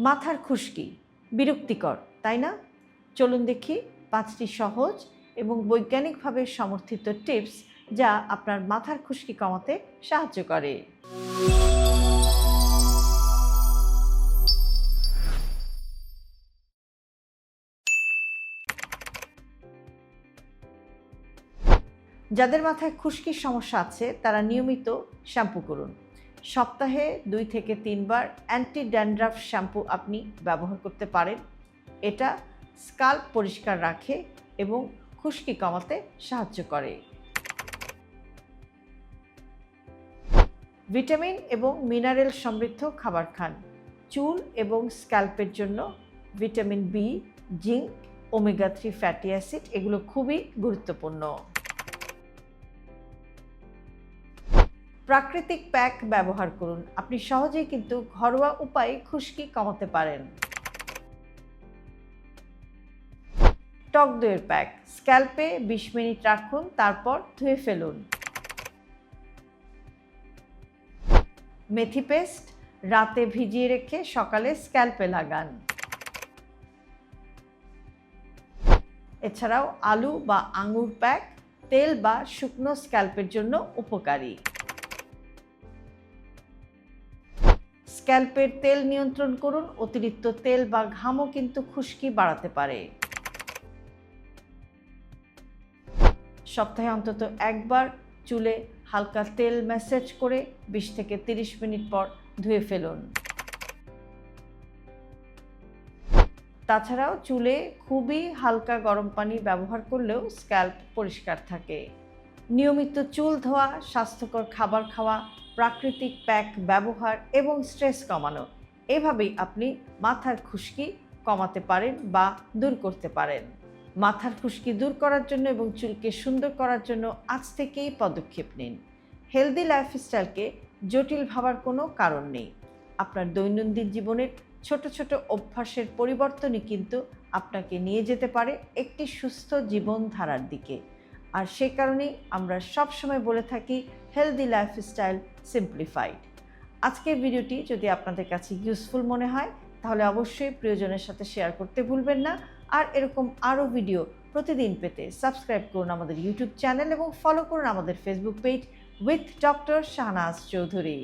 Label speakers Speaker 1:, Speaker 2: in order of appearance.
Speaker 1: মাথার খুশকি, বিরক্তিকর, তাই না? চলুন দেখি পাঁচটি সহজ এবং বৈজ্ঞানিকভাবে সমর্থিত টিপস যা আপনার মাথার খুশকি কমাতে সাহায্য করে। যাদের মাথায় খুশকির সমস্যা আছে, তারা নিয়মিত শ্যাম্পু করুন। সপ্তাহে দুই থেকে তিনবার অ্যান্টি ড্যান্ড্রাফ শ্যাম্পু আপনি ব্যবহার করতে পারেন। এটা স্কাল্প পরিষ্কার রাখে এবং খুশকি কমাতে সাহায্য করে। ভিটামিন এবং মিনারেল সমৃদ্ধ খাবার খান। চুল এবং স্ক্যাল্পের জন্য vitamin B, zinc, omega three fatty acid এগুলো খুবই গুরুত্বপূর্ণ। প্রাকৃতিক প্যাক ব্যবহার করুন। আপনি সহজেই কিন্তু ঘরোয়া উপায়ে খুশকি কমাতে পারেন। টক দইয়ের প্যাক। স্ক্যাল্পে বিশ মিনিট রাখুন, তারপর ধুয়ে ফেলুন। মেথি পেস্ট রাতে ভিজিয়ে রেখে সকালে স্ক্যাল্পে লাগান। এছাড়াও আলু বা আঙুর প্যাক তেল বা শুকনো স্ক্যাল্পের জন্য উপকারী। স্ক্যাল্পের তেল নিয়ন্ত্রণ করুন, অতিরিক্ত তেল বা ঘামও কিন্তু খুশকি বাড়াতে পারে। সপ্তাহে অন্তত একবার চুলে হালকা তেল ম্যাসেজ করে বিশ থেকে তিরিশ মিনিট পর ধুয়ে ফেলুন। তাছাড়াও চুলে খুবই হালকা গরম পানি ব্যবহার করলেও স্ক্যাল্প পরিষ্কার থাকে। নিয়মিত চুল ধোয়া, স্বাস্থ্যকর খাবার খাওয়া, প্রাকৃতিক প্যাক ব্যবহার এবং স্ট্রেস কমানো। এভাবেই আপনি মাথার খুশকি কমাতে পারেন বা দূর করতে পারেন। মাথার খুশকি দূর করার জন্য এবং চুলকে সুন্দর করার জন্য আজ থেকেই পদক্ষেপ নিন। হেলদি লাইফস্টাইলকে জটিল ভাবার কোনো কারণ নেই। আপনার দৈনন্দিন জীবনের ছোট ছোট অভ্যাসের পরিবর্তনই কিন্তু আপনাকে নিয়ে যেতে পারে একটি সুস্থ জীবনধারার দিকে। আর সে কারণেই আমরা সবসময় বলে থাকি হেলদি লাইফস্টাইল সিম্পলিফাইড আজকের ভিডিওটি যদি আপনাদের কাছে ইউজফুল মনে হয়, তাহলে অবশ্যই প্রিয়জনের সাথে শেয়ার করতে ভুলবেন না। আর এরকম আরও ভিডিও প্রতিদিন পেতে সাবস্ক্রাইব করুন আমাদের ইউটিউব চ্যানেল এবং ফলো করুন আমাদের Facebook page with doctor Shahnaz Chowdhury